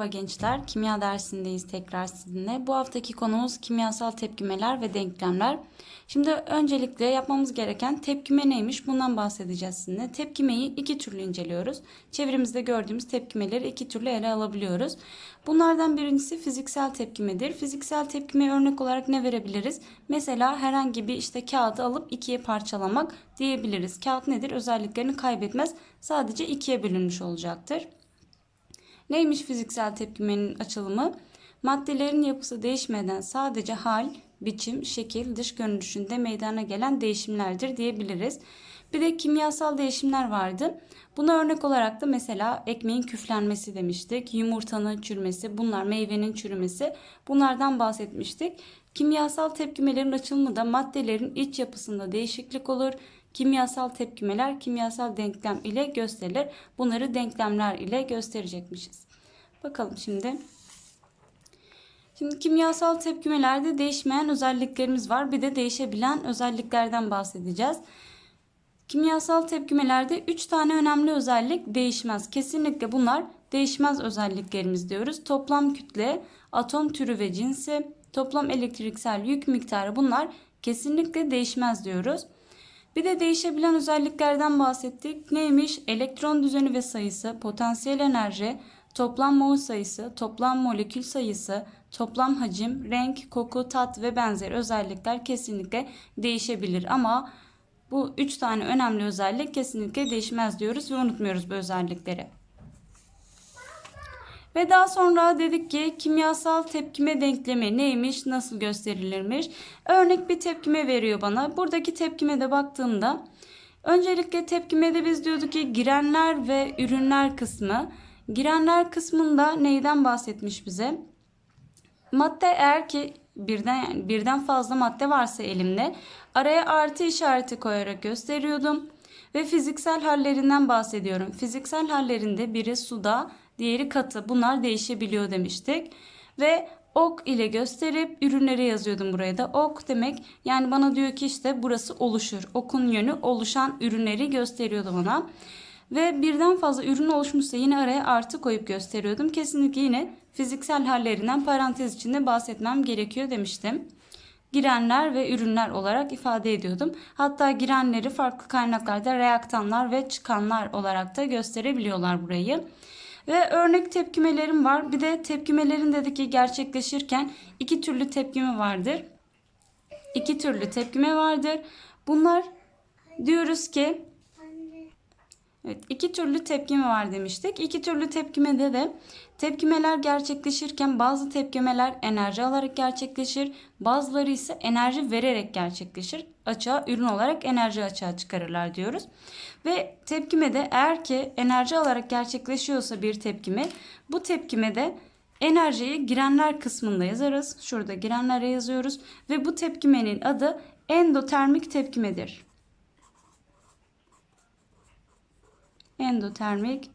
Merhaba gençler, kimya dersindeyiz tekrar sizinle. Bu haftaki konumuz kimyasal tepkimeler ve denklemler. Şimdi öncelikle yapmamız gereken tepkime neymiş bundan bahsedeceğiz sizinle. Tepkimeyi iki türlü inceliyoruz. Çevremizde gördüğümüz tepkimeleri iki türlü ele alabiliyoruz. Bunlardan birincisi fiziksel tepkimedir. Fiziksel tepkimeye örnek olarak ne verebiliriz? Mesela herhangi bir işte kağıdı alıp ikiye parçalamak diyebiliriz. Kağıt nedir? Özelliklerini kaybetmez. Sadece ikiye bölünmüş olacaktır. Neymiş fiziksel tepkimenin açılımı? Maddelerin yapısı değişmeden sadece hal, biçim, şekil, dış görünüşünde meydana gelen değişimlerdir diyebiliriz. Bir de kimyasal değişimler vardı. Buna örnek olarak da mesela ekmeğin küflenmesi demiştik, yumurtanın çürümesi, bunlar meyvenin çürümesi bunlardan bahsetmiştik. Kimyasal tepkimelerin açılımı da maddelerin iç yapısında değişiklik olur. Kimyasal tepkimeler kimyasal denklem ile gösterilir. Bunları denklemler ile gösterecekmişiz. Bakalım şimdi. Şimdi kimyasal tepkimelerde değişmeyen özelliklerimiz var. Bir de değişebilen özelliklerden bahsedeceğiz. Kimyasal tepkimelerde 3 tane önemli özellik değişmez. Kesinlikle bunlar değişmez özelliklerimiz diyoruz. Toplam kütle, atom türü ve cinsi, toplam elektriksel yük miktarı bunlar kesinlikle değişmez diyoruz. Bir de değişebilen özelliklerden bahsettik. Neymiş? Elektron düzeni ve sayısı, potansiyel enerji, toplam mol sayısı, toplam molekül sayısı, toplam hacim, renk, koku, tat ve benzeri özellikler kesinlikle değişebilir. Ama bu üç tane önemli özellik kesinlikle değişmez diyoruz ve unutmuyoruz bu özellikleri. Ve daha sonra dedik ki kimyasal tepkime denklemi neymiş, nasıl gösterilirmiş? Örnek bir tepkime veriyor bana. Buradaki tepkime de baktığımda öncelikle tepkimede biz diyorduk ki girenler ve ürünler kısmı. Girenler kısmında neyden bahsetmiş bize? Madde eğer ki birden yani birden fazla madde varsa elimde araya artı işareti koyarak gösteriyordum ve fiziksel hallerinden bahsediyorum. Fiziksel hallerinde biri suda, diğeri katı. Bunlar değişebiliyor demiştik. Ve ok ile gösterip ürünleri yazıyordum buraya da. Ok demek yani bana diyor ki işte burası oluşur. Okun yönü oluşan ürünleri gösteriyordu bana. Ve birden fazla ürün oluşmuşsa yine araya artı koyup gösteriyordum. Kesinlikle yine fiziksel hallerinden parantez içinde bahsetmem gerekiyor demiştim. Girenler ve ürünler olarak ifade ediyordum. Hatta girenleri farklı kaynaklarda reaktanlar ve çıkanlar olarak da gösterebiliyorlar burayı. Ve örnek tepkimelerim var. Bir de tepkimelerin dedik ki gerçekleşirken iki türlü tepkime vardır. İki türlü tepkime vardır. Bunlar diyoruz ki Evet, iki türlü tepkime var demiştik. İki türlü tepkimede de tepkimeler gerçekleşirken bazı tepkimeler enerji alarak gerçekleşir, bazıları ise enerji vererek gerçekleşir. Açığa ürün olarak enerji açığa çıkarırlar diyoruz. Ve tepkimede eğer ki enerji alarak gerçekleşiyorsa bir tepkime, bu tepkimede enerjiyi girenler kısmında yazarız. Şurada girenlere yazıyoruz ve bu tepkimenin adı endotermik tepkimedir. Endotermik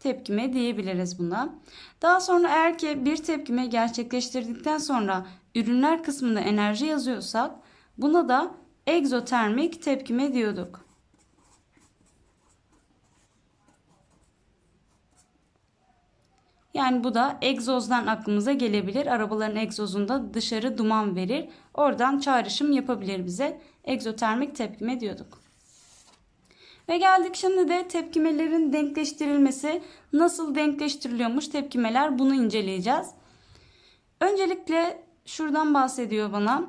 tepkime diyebiliriz buna. Daha sonra eğer ki bir tepkime gerçekleştirdikten sonra ürünler kısmında enerji yazıyorsak buna da egzotermik tepkime diyorduk. Yani bu da egzozdan aklımıza gelebilir. Arabaların egzozunda dışarı duman verir. Oradan çağrışım yapabilir bize. Egzotermik tepkime diyorduk. Ve geldik şimdi de tepkimelerin denkleştirilmesi nasıl denkleştiriliyormuş tepkimeler bunu inceleyeceğiz. Öncelikle şuradan bahsediyor bana.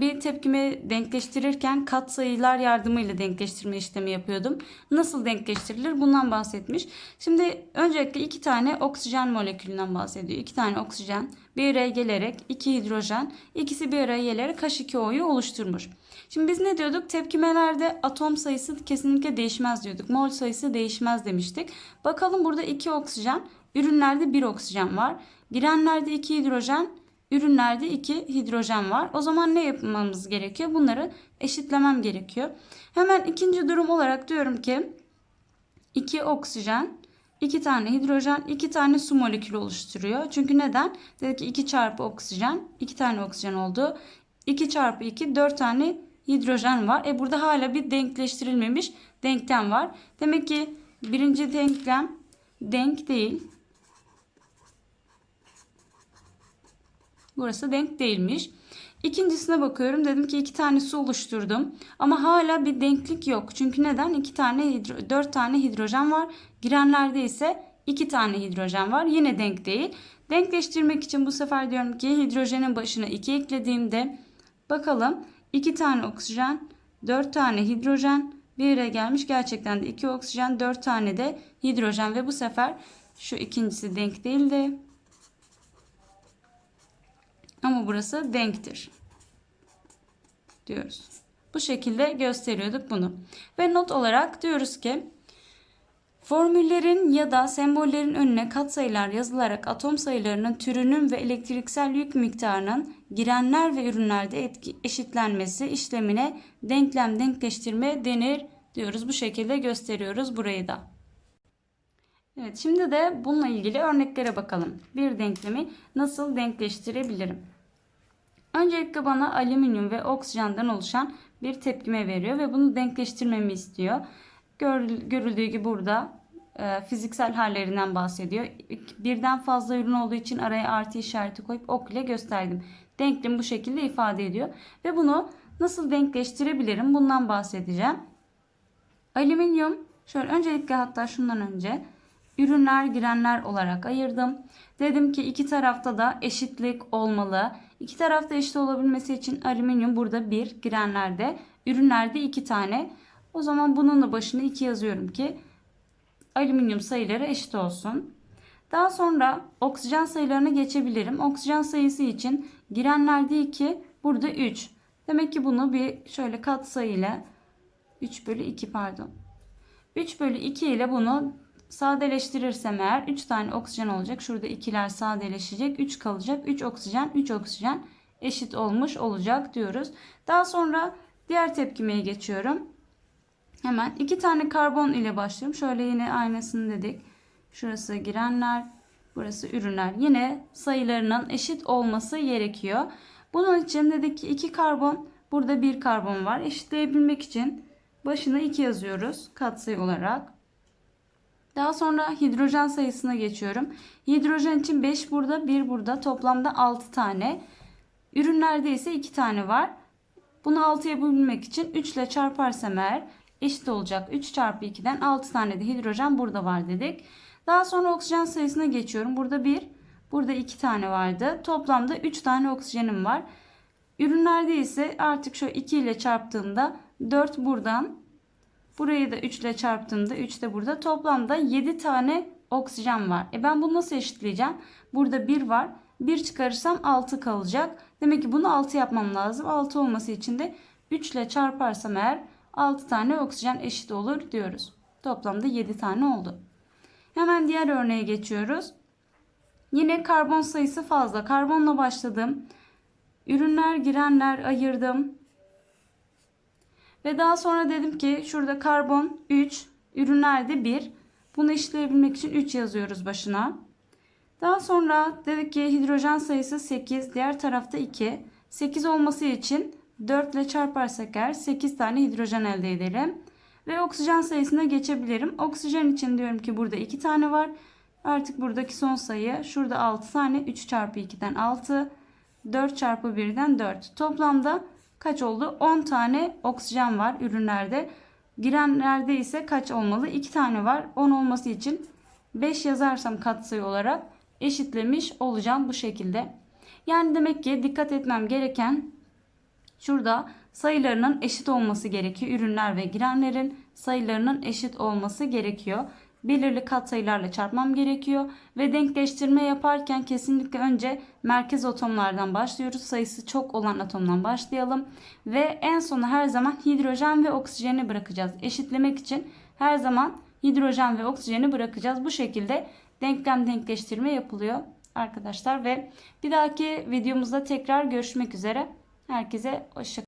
Bir tepkime denkleştirirken katsayılar yardımıyla denkleştirme işlemi yapıyordum. Nasıl denkleştirilir bundan bahsetmiş. Şimdi öncelikle iki tane oksijen molekülünden bahsediyor. İki tane oksijen bir araya gelerek iki hidrojen ikisi bir araya gelerek H2O'yu oluşturmuş. Şimdi biz ne diyorduk? Tepkimelerde atom sayısı kesinlikle değişmez diyorduk. Mol sayısı değişmez demiştik. Bakalım burada iki oksijen, ürünlerde bir oksijen var. Girenlerde iki hidrojen, ürünlerde iki hidrojen var. O zaman ne yapmamız gerekiyor? Bunları eşitlemem gerekiyor. Hemen ikinci durum olarak diyorum ki 2 oksijen, 2 tane hidrojen, 2 tane su molekülü oluşturuyor. Çünkü neden? Dedik ki 2 çarpı oksijen, 2 tane oksijen oldu. 2 çarpı 2 4 tane hidrojen var. E burada hala bir denkleştirilmemiş denklem var. Demek ki birinci denklem denk değil. Burası denk değilmiş. İkincisine bakıyorum. Dedim ki iki tane su oluşturdum. Ama hala bir denklik yok. Çünkü neden? İki tane hidro, dört tane hidrojen var. Girenlerde ise iki tane hidrojen var. Yine denk değil. Denkleştirmek için bu sefer diyorum ki hidrojenin başına 2 eklediğimde bakalım 2 tane oksijen, 4 tane hidrojen bir yere gelmiş. Gerçekten de 2 oksijen, 4 tane de hidrojen ve bu sefer şu ikincisi denk değildi. Ama burası denktir. Diyoruz. Bu şekilde gösteriyorduk bunu. Ve not olarak diyoruz ki Formüllerin ya da sembollerin önüne katsayılar yazılarak atom sayılarının türünün ve elektriksel yük miktarının girenler ve ürünlerde etki, eşitlenmesi işlemine denklem denkleştirme denir diyoruz. Bu şekilde gösteriyoruz burayı da. Evet şimdi de bununla ilgili örneklere bakalım. Bir denklemi nasıl denkleştirebilirim? Öncelikle bana alüminyum ve oksijenden oluşan bir tepkime veriyor ve bunu denkleştirmemi istiyor. Görüldüğü gibi burada e, fiziksel hallerinden bahsediyor. Birden fazla ürün olduğu için araya artı işareti koyup ok ile gösterdim. Denklem bu şekilde ifade ediyor. Ve bunu nasıl denkleştirebilirim bundan bahsedeceğim. Alüminyum şöyle öncelikle hatta şundan önce ürünler girenler olarak ayırdım. Dedim ki iki tarafta da eşitlik olmalı. İki tarafta eşit olabilmesi için alüminyum burada bir girenlerde ürünlerde iki tane. O zaman bunun da başına 2 yazıyorum ki alüminyum sayıları eşit olsun. Daha sonra oksijen sayılarına geçebilirim. Oksijen sayısı için girenlerde 2, burada 3. Demek ki bunu bir şöyle kat sayıyla 3 bölü 2 pardon. 3 bölü 2 ile bunu sadeleştirirsem eğer 3 tane oksijen olacak. Şurada ikiler sadeleşecek. 3 kalacak. 3 oksijen 3 oksijen eşit olmuş olacak diyoruz. Daha sonra diğer tepkimeye geçiyorum. Hemen iki tane karbon ile başlıyorum. Şöyle yine aynasını dedik. Şurası girenler, burası ürünler. Yine sayılarının eşit olması gerekiyor. Bunun için dedik ki iki karbon, burada bir karbon var. Eşitleyebilmek için başına 2 yazıyoruz katsayı olarak. Daha sonra hidrojen sayısına geçiyorum. Hidrojen için 5 burada, 1 burada. Toplamda 6 tane. Ürünlerde ise 2 tane var. Bunu 6'ya bölmek için 3 ile çarparsam eğer eşit olacak. 3 çarpı 2'den 6 tane de hidrojen burada var dedik. Daha sonra oksijen sayısına geçiyorum. Burada 1, burada 2 tane vardı. Toplamda 3 tane oksijenim var. Ürünlerde ise artık şu 2 ile çarptığımda 4 buradan burayı da 3 ile çarptığımda 3 de burada. Toplamda 7 tane oksijen var. E ben bunu nasıl eşitleyeceğim? Burada 1 var. 1 çıkarırsam 6 kalacak. Demek ki bunu 6 yapmam lazım. 6 olması için de 3 ile çarparsam eğer 6 tane oksijen eşit olur diyoruz. Toplamda 7 tane oldu. Hemen diğer örneğe geçiyoruz. Yine karbon sayısı fazla. Karbonla başladım. Ürünler, girenler ayırdım. Ve daha sonra dedim ki şurada karbon 3, ürünlerde 1. Bunu eşitleyebilmek için 3 yazıyoruz başına. Daha sonra dedik ki hidrojen sayısı 8, diğer tarafta 2. 8 olması için 4 ile çarparsak eğer 8 tane hidrojen elde edelim. Ve oksijen sayısına geçebilirim. Oksijen için diyorum ki burada 2 tane var. Artık buradaki son sayı şurada 6 tane 3 çarpı 2'den 6 4 çarpı 1'den 4. Toplamda kaç oldu? 10 tane oksijen var ürünlerde. Girenlerde ise kaç olmalı? 2 tane var. 10 olması için 5 yazarsam katsayı olarak eşitlemiş olacağım bu şekilde. Yani demek ki dikkat etmem gereken Şurada sayılarının eşit olması gerekiyor. Ürünler ve girenlerin sayılarının eşit olması gerekiyor. Belirli katsayılarla çarpmam gerekiyor ve denkleştirme yaparken kesinlikle önce merkez atomlardan başlıyoruz. Sayısı çok olan atomdan başlayalım ve en sona her zaman hidrojen ve oksijeni bırakacağız. Eşitlemek için her zaman hidrojen ve oksijeni bırakacağız. Bu şekilde denklem denkleştirme yapılıyor arkadaşlar ve bir dahaki videomuzda tekrar görüşmek üzere. Herkese hoşçakalın.